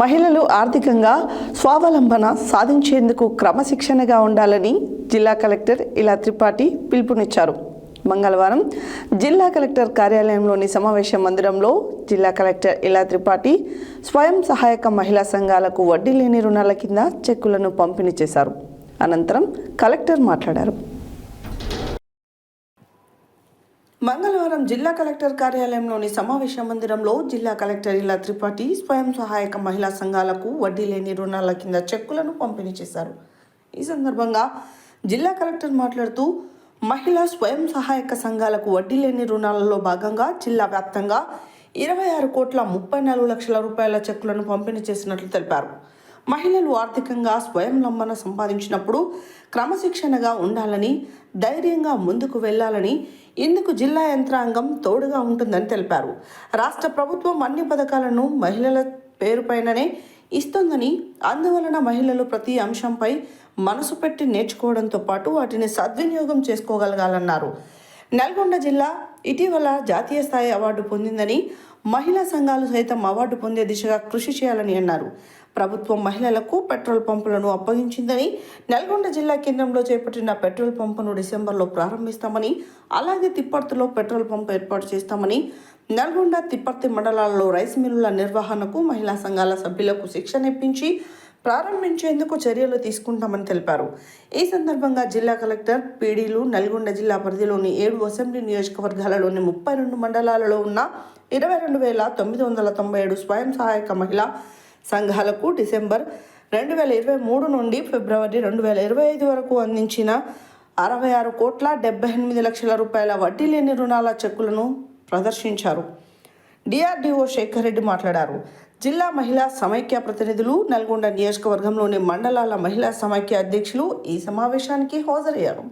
మహిళలు ఆర్థికంగా స్వావలంబన సాధించేందుకు క్రమశిక్షణగా ఉండాలని జిల్లా కలెక్టర్ ఇలా త్రిపాఠి పిలుపునిచ్చారు. మంగళవారం జిల్లా కలెక్టర్ కార్యాలయంలోని సమావేశ మందిరంలో జిల్లా కలెక్టర్ ఇలా త్రిపాఠి స్వయం సహాయక మహిళా సంఘాలకు వడ్డీ లేని రుణాల కింద చెక్కులను పంపిణీ చేశారు. అనంతరం కలెక్టర్ మాట్లాడారు. మంగళవారం జిల్లా కలెక్టర్ కార్యాలయంలోని సమావేశ మందిరంలో జిల్లా కలెక్టర్ ఇలా త్రిపాఠి స్వయం సహాయక మహిళా సంఘాలకు వడ్డీ లేని రుణాల కింద చెక్కులను పంపిణీ చేశారు. ఈ సందర్భంగా జిల్లా కలెక్టర్ మాట్లాడుతూ మహిళా స్వయం సహాయక సంఘాలకు వడ్డీ లేని రుణాలలో భాగంగా జిల్లా వ్యాప్తంగా ఇరవై ఆరు కోట్ల ముప్పై నాలుగు లక్షల రూపాయల చెక్కులను పంపిణీ చేసినట్లు తెలిపారు. మహిళలు ఆర్థికంగా స్వయం లంబన సంపాదించినప్పుడు క్రమశిక్షణగా ఉండాలని ధైర్యంగా ముందుకు వెళ్ళాలని ఇందుకు జిల్లా యంత్రాంగం తోడుగా ఉంటుందని తెలిపారు. రాష్ట్ర ప్రభుత్వం అన్ని పథకాలను మహిళల పేరుపైననే ఇస్తుందని అందువలన మహిళలు ప్రతి అంశంపై మనసు పెట్టి నేర్చుకోవడంతో పాటు వాటిని సద్వినియోగం చేసుకోగలగాలన్నారు. నల్గొండ జిల్లా ఇటీవల జాతీయ స్థాయి అవార్డు పొందిందని మహిళా సంఘాలు సైతం అవార్డు పొందే దిశగా కృషి చేయాలని అన్నారు. ప్రభుత్వం మహిళలకు పెట్రోల్ పంపులను అప్పగించిందని నల్గొండ జిల్లా కేంద్రంలో చేపట్టిన పెట్రోల్ పంపును డిసెంబర్లో ప్రారంభిస్తామని అలాగే తిప్పర్తిలో పెట్రోల్ పంప్ ఏర్పాటు చేస్తామని నల్గొండ తిప్పర్తి మండలాల్లో రైస్ మిల్లుల నిర్వహణకు మహిళా సంఘాల సభ్యులకు శిక్షణ ఇప్పించి ప్రారంభించేందుకు చర్యలు తీసుకుంటామని తెలిపారు. ఈ సందర్భంగా జిల్లా కలెక్టర్ పీడీలు నల్గొండ జిల్లా పరిధిలోని ఏడు అసెంబ్లీ నియోజకవర్గాలలోని ముప్పై రెండు మండలాలలో ఉన్న ఇరవై రెండు వేల తొమ్మిది వందల తొంభై ఏడు స్వయం సహాయక మహిళా సంఘాలకు డిసెంబర్ రెండు వేల ఇరవై మూడు నుండి ఫిబ్రవరి రెండు వేల ఇరవై ఐదు వరకు అందించిన అరవై ఆరు కోట్ల డెబ్బై ఎనిమిది లక్షల రూపాయల వడ్డీ లేని రుణాల చెక్కులను ప్రదర్శించారు. డిఆర్డీఓ శేఖర్ రెడ్డి మాట్లాడారు. జిల్లా మహిళా సమైక్య ప్రతినిధులు నల్గొండ నియోజకవర్గంలోని మండలాల మహిళా సమైక్య అధ్యక్షులు ఈ సమావేశానికి హాజరయ్యారు.